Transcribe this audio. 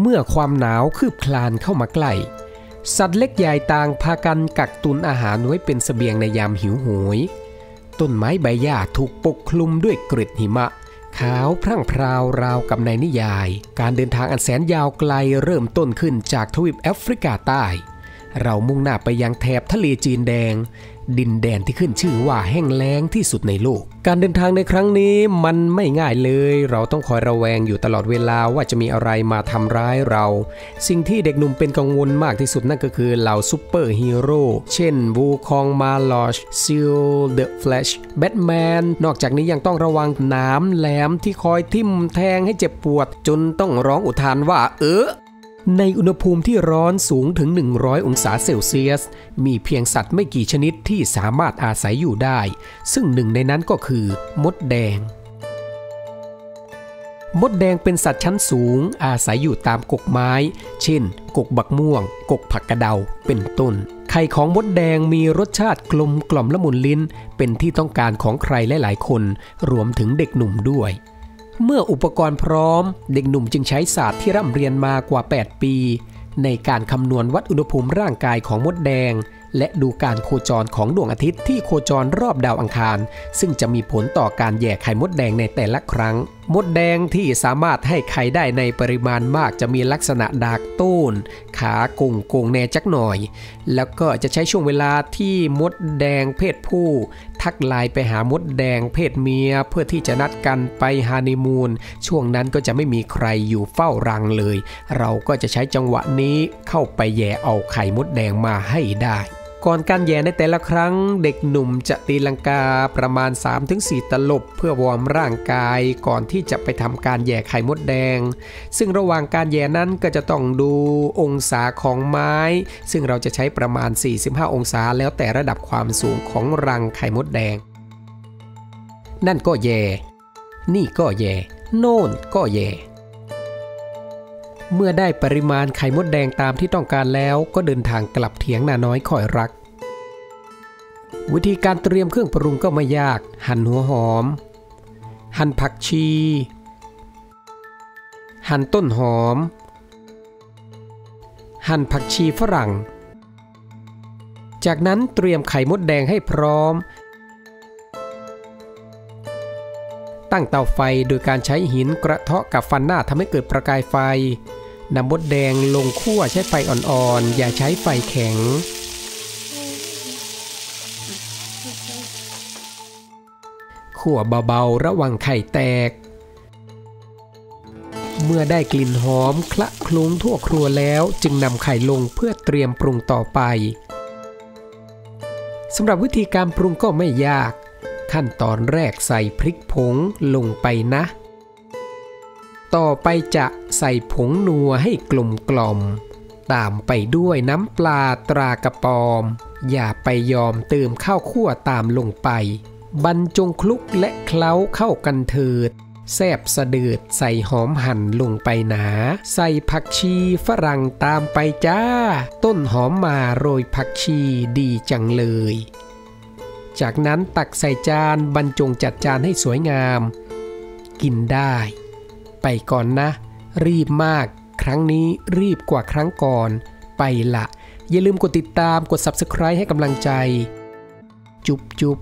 เมื่อความหนาวคืบคลานเข้ามาใกล้ สัตว์เล็กใหญ่ต่างพากันกักตุนอาหารไว้เป็นสเสบียงในยามหิวโหย ต้นไม้ใบหญ้าถูกปกคลุมด้วยกริดหิมะ ขาวพรั่งพราวราวกับในนิยาย การเดินทางอันแสนยาวไกลเริ่มต้นขึ้นจากทวีปแอฟริกาใต้ เรามุ่งหน้าไปยังแถบทะเลจีนแดง ดินแดนที่ขึ้นชื่อว่าแห้งแล้งที่สุดในโลก การเดินทางในครั้งนี้มันไม่ง่ายเลย เราต้องคอยระแวงอยู่ตลอดเวลาว่าจะมีอะไรมาทำร้ายเรา สิ่งที่เด็กหนุ่มเป็นกังวลมากที่สุดนั่นก็คือเหล่าซูเปอร์ฮีโร่เช่นบูคองมาลอชซิลเดอะแฟลชแบทแมนนอกจากนี้ยังต้องระวังน้ำแหลมที่คอยทิ่มแทงให้เจ็บปวด จนต้องร้องอุทานว่าเออ ในอุณหภูมิที่ร้อนสูงถึง 100 องศาเซลเซียส มีเพียงสัตว์ไม่กี่ชนิดที่สามารถอาศัยอยู่ได้ ซึ่งหนึ่งในนั้นก็คือ มดแดง มดแดงเป็นสัตว์ชั้นสูง อาศัยอยู่ตามกกไม้ เช่น กกบักม่วง กกผักกระเดา เป็นต้น ไข่ของมดแดงมีรสชาติกลมกล่อมละมุนลิ้น เป็นที่ต้องการของใครหลายๆคน รวมถึงเด็กหนุ่มด้วย เมื่ออุปกรณ์พร้อม เด็กหนุ่มจึงใช้ศาสตร์ที่ร่ำเรียนมากว่า 8 ปี ในการคำนวณวัดอุณหภูมิร่างกายของมดแดง และดูการโคจรของดวงอาทิตย์ที่โคจรรอบดาวอังคาร ซึ่งจะมีผลต่อการแย่ไข่มดแดงในแต่ละครั้ง มดแดงที่สามารถให้ไข่ได้ในปริมาณมากจะมีลักษณะดากต้น ขาโกงโกงแน่จักหน่อย แล้วก็จะใช้ช่วงเวลาที่มดแดงเพศผู้ ทักไลน์ไปหามดแดงเพศเมียเพื่อที่จะนัดกันไปฮานีมูนช่วงนั้นก็จะไม่มีใครอยู่เฝ้ารังเลย เราก็จะใช้จังหวะนี้เข้าไปแย่เอาไข่มดแดงมาให้ได้ ก่อนการแย่ในแต่ละครั้งเด็กหนุ่มจะตีลังกาประมาณ 3-4 ตลบ เพื่อวอร์มร่างกายก่อนที่จะไปทำการแย่ไข่มดแดง ซึ่งระหว่างการแย่นั้นก็จะต้องดูองศาของไม้ ซึ่งเราจะใช้ประมาณ 45 องศาแล้วแต่ระดับความสูงของรังไข่มดแดง นั่นก็แย่ นี่ก็แย่ โน่นก็แย่ เมื่อได้ปริมาณไข่มดแดงตามที่ต้องการแล้วก็เดินทางกลับเถียงนาน้อยคอยรัก วิธีการเตรียมเครื่องปรุงก็ไม่ยาก หั่นหัวหอม หั่นผักชี หั่นต้นหอม หั่นผักชีฝรั่ง จากนั้นเตรียมไข่มดแดงให้พร้อม ตั้งเตาไฟโดยการใช้หินกระเทาะกับฟันหน้าทำให้เกิดประกายไฟนำมดแดงลงคั่วใช้ไฟอ่อนๆ อย่าใช้ไฟแข็งขั่วเบาๆ ระวังไข่แตก เมื่อได้กลิ่นหอมคละคลุ้งทั่วครัวแล้วจึงนำไข่ลงเพื่อเตรียมปรุงต่อไปสำหรับวิธีการปรุงก็ไม่ยาก ขั้นตอนแรกใส่พริกผงลงไปนะ ต่อไปจะใส่ผงนัวให้กลมกล่อม ตามไปด้วยน้ำปลาตรากระปอม อย่าไปยอมเติมข้าวคั่วตามลงไป บรรจงคลุกและเคล้าเข้ากันเถิดแซบสะเดืดใส่หอมหั่นลงไปหนา ใส่ผักชีฝรั่งตามไปจ้า ต้นหอมมาโรยผักชีดีจังเลย จากนั้นตักใส่จานบรรจงจัดจานให้สวยงาม กินได้ ไปก่อนนะ รีบมาก ครั้งนี้รีบกว่าครั้งก่อน ไปละ อย่าลืมกดติดตามกด Subscribe ให้กำลังใจ จุบจุบ